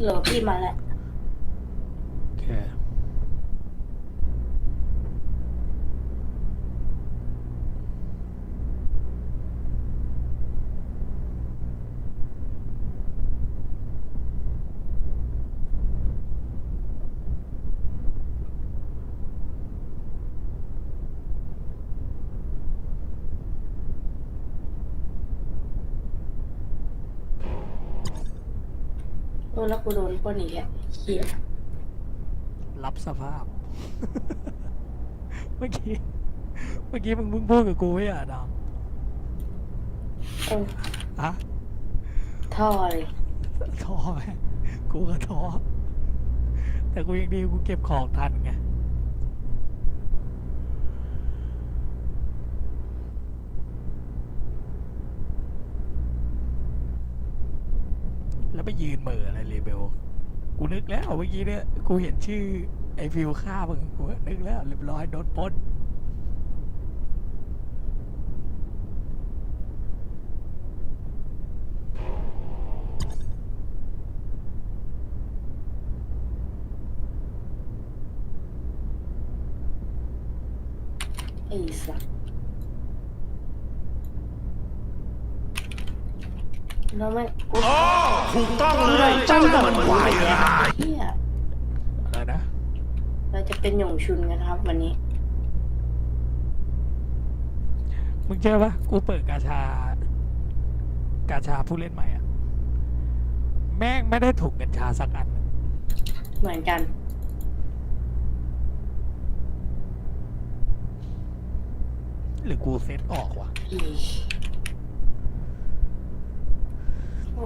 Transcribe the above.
เหลือพี่มาแล้ว โอเค ออแล้วกูโดนปล้นอีกแล้วเหี้ยรับสภาพ เมื่อกี้ เมื่อกี้มึงเพิ่งพูดกับกูไม่อะดอมเอออะท่อเลยท้อไหมกูก็ท้อแต่กูยังดีกูเก็บของทันไง แล้วไปยืนเหม่ออะไรเลยเบลกูนึกแล้วเมื่อกี้เนี่ยกูเห็นชื่อไอฟิวฆ่ามึงกูนึกแล้วเรียบร้อยโดนปล้นไอ้สัส แล้วไม่กูถูกต้องเลยเจ้าน่ะมันไหวอะเหี้ยอะไรนะ เราจะเป็นหยงชุนกันครับ วันนี้ มึงเชื่อปะกูเปิดกาชา กาชาผู้เล่นใหม่อะแม่งไม่ได้ถูกกัญชาสักอัน เหมือนกันหรือกูเซตออกวะอี